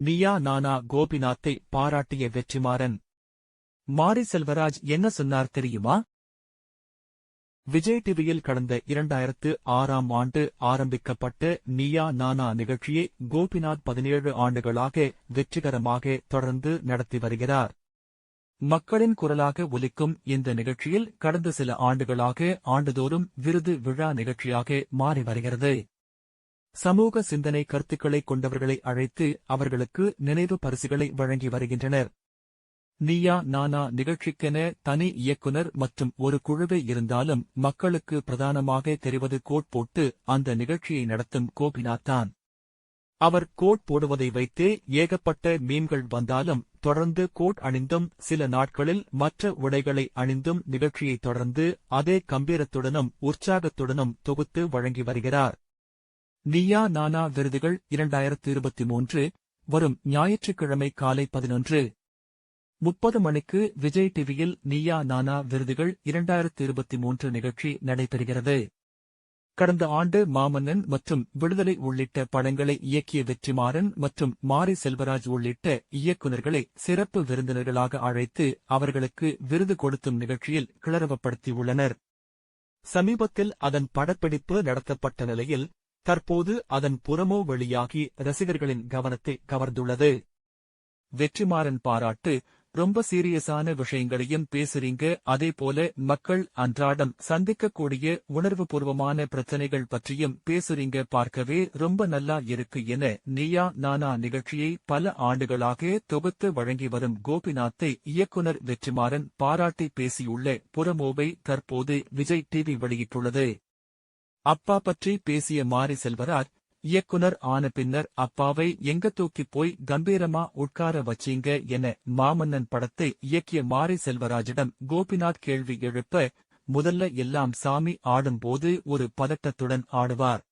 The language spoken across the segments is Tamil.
நியா நானா கோபிநாத்தை பாராட்டிய வெற்றிமாறன். மாரி செல்வராஜ் என்ன சொன்னார் தெரியுமா? விஜய் டிவியில் கடந்த இரண்டாயிரத்து ஆறாம் ஆண்டு ஆரம்பிக்கப்பட்ட நியா நானா நிகழ்ச்சியை கோபிநாத் பதினேழு ஆண்டுகளாக வெற்றிகரமாக தொடர்ந்து நடத்தி வருகிறார். மக்களின் குரலாக ஒலிக்கும் இந்த நிகழ்ச்சியில் கடந்த சில ஆண்டுகளாக ஆண்டுதோறும் விருது விழா நிகழ்ச்சியாக மாறி வருகிறது. சமூக சிந்தனை கருத்துக்களை கொண்டவர்களை அழைத்து அவர்களுக்கு நினைவு பரிசுகளை வழங்கி வருகின்றனர். நீயா நானா நிகழ்ச்சிக்கென தனி இயக்குனர் மற்றும் ஒரு குழுவே இருந்தாலும் மக்களுக்கு பிரதானமாக தெரிவது கோட் போட்டு அந்த நிகழ்ச்சியை நடத்தும் கோபிநாத் தான் அவர் கோட் போடுவதை வைத்தே ஏகப்பட்ட மீன்கள் வந்தாலும் தொடர்ந்து கோட் அணிந்தும் சில நாட்களில் மற்ற உடைகளை அணிந்தும் நிகழ்ச்சியை தொடர்ந்து அதே கம்பீரத்துடனும் உற்சாகத்துடனும் தொகுத்து வழங்கி வருகிறார். நியா நானா விருதுகள் இரண்டாயிரத்து இருபத்தி மூன்று வரும் ஞாயிற்றுக்கிழமை காலை பதினொன்று. முப்பது மணிக்கு விஜய் டிவியில் நியா நானா விருதுகள் இரண்டாயிரத்து இருபத்தி மூன்று நிகழ்ச்சி நடைபெறுகிறது. கடந்த ஆண்டு மாமன்னன் மற்றும் விடுதலை உள்ளிட்ட படங்களை இயக்கிய வெற்றிமாறன் மற்றும் மாரி செல்வராஜ் உள்ளிட்ட இயக்குநர்களை சிறப்பு விருந்தினர்களாக அழைத்து அவர்களுக்கு விருது கொடுத்தும் நிகழ்ச்சியில் கிளறவப்படுத்தியுள்ளனர் சமீபத்தில் அதன் படப்பிடிப்பு நடத்தப்பட்ட நிலையில் தற்போது அதன் புறமோ வெளியாகி ரசிகர்களின் கவனத்தை கவர்ந்துள்ளது. வெற்றிமாறன் பாராட்டு ரொம்ப சீரியஸான விஷயங்களையும் பேசுறீங்க அதே போல மக்கள் அன்றாடம் சந்திக்கக்கூடிய உணர்வுபூர்வமான பிரச்சனைகள் பற்றியும் பேசுறீங்க பார்க்கவே ரொம்ப நல்லா இருக்கு என நீயா நானா நிகழ்ச்சியை பல ஆண்டுகளாக தொகுத்து வழங்கி வரும் கோபிநாத்தை இயக்குனர் வெற்றிமாறன் பாராட்டி பேசியுள்ள புறமோவை தற்போது விஜய் டிவி வெளியிட்டுள்ளது. அப்பா பற்றி பேசிய மாரி செல்வராஜ் இயக்குனர் ஆன பின்னர் அப்பாவை எங்க தூக்கி போய் கம்பீரமா உட்கார வச்சீங்க என மாமன்னன் படத்தை இயக்கிய மாரி செல்வராஜிடம் கோபிநாத் கேள்வி எழுப்ப முதல்ல எல்லாம் சாமி ஆடும்போது ஒரு பதட்டத்துடன் ஆடுவார்.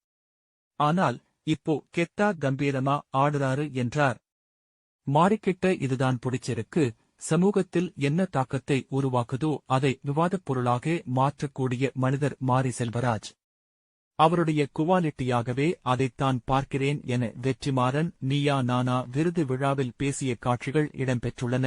ஆனால் இப்போ கெத்தா கம்பீரமா ஆடுறாரு என்றார். மாறிக்கிட்ட இதுதான் பிடிச்சிருக்கு சமூகத்தில் என்ன தாக்கத்தை உருவாக்குதோ அதை விவாதப் பொருளாக மாற்றக்கூடிய மனிதர் மாரி செல்வராஜ். அவருடைய குவாலிட்டியாகவே அதைத்தான் பார்க்கிறேன் என வெற்றிமாறன் நீயா நானா விருது விழாவில் பேசிய காட்சிகள் இடம்பெற்றுள்ளன.